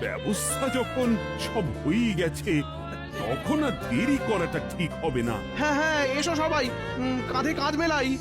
ব্যবস্থা যখন সব হয়ে গেছে, তখন আর দেরি করাটা ঠিক হবে না। হ্যাঁ হ্যাঁ এসো সবাই। কাঁধে কাঁধ মেলাই।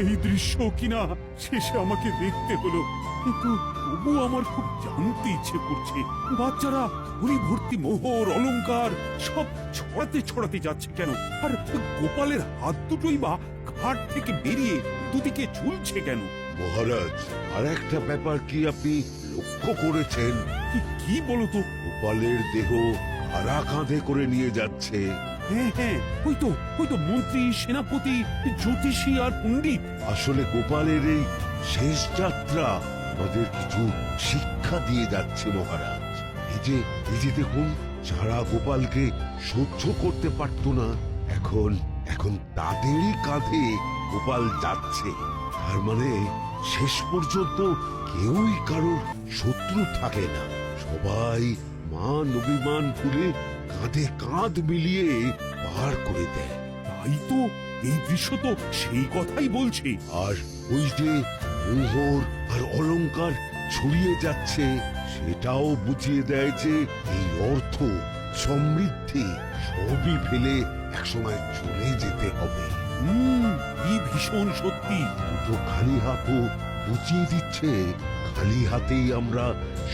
এই দৃশ্য কিনা শেষে আমাকে দেখতে হলো। কিন্তু তবু আমার খুব জানতে ইচ্ছে করছে বাচ্চারা হরি ভর্তি মোহর অলংকার সব ছড়াতে ছড়াতে যাচ্ছে কেন? আর গোপালের হাত দুটোই বা ঘাট থেকে বেরিয়ে দুদিকে ঝুলছে কেন? মহারাজ আর একটা ব্যাপার কি আপনি লক্ষ্য করেছেন? কি কি বলতো গোপালের দেহ হারা কাঁধে করে নিয়ে যাচ্ছে। হ্যাঁ হ্যাঁ ওই তো ওই তো মন্ত্রী সেনাপতি জ্যোতিষী আর পণ্ডিত। আসলে গোপালের এই শেষ যাত্রা আমাদের কিছু শিক্ষা দিয়ে যাচ্ছে মহারাজ। এই যে এই যে দেখুন যারা গোপালকে সহ্য করতে পারতো না এখন এখন তাদেরই কাঁধে গোপাল যাচ্ছে। তার মানে শেষ পর্যন্ত কেউই কারোর শত্রু থাকে না। সবাই মান অভিমান ভুলে কাঁধে কাঁধ মিলিয়ে পার করে দেয়। তাই তো এই দৃশ্য তো সেই কথাই বলছে। আর ওই যে মোহর আর অলংকার ছড়িয়ে যাচ্ছে সেটাও বুঝিয়ে দেয় যে এই অর্থ সমৃদ্ধি সবই ফেলে একসময় চলে যেতে হবে। হুম কি ভীষণ সত্যি। দুটো খালি হাতও বুঝিয়ে দিচ্ছে খালি হাতেই আমরা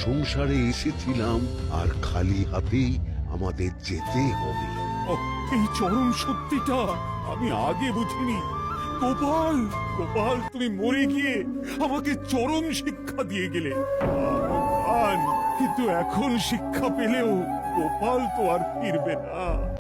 সংসারে এসেছিলাম, আর খালি হাতেই আমাদের যেতে হবে। এই চরম সত্যিটা আমি আগে বুঝিনি। গোপাল গোপাল, তুমি মরে গিয়ে আমাকে চরম শিক্ষা দিয়ে গেলে। কিন্তু এখন শিক্ষা পেলেও গোপাল তো আর ফিরবে না।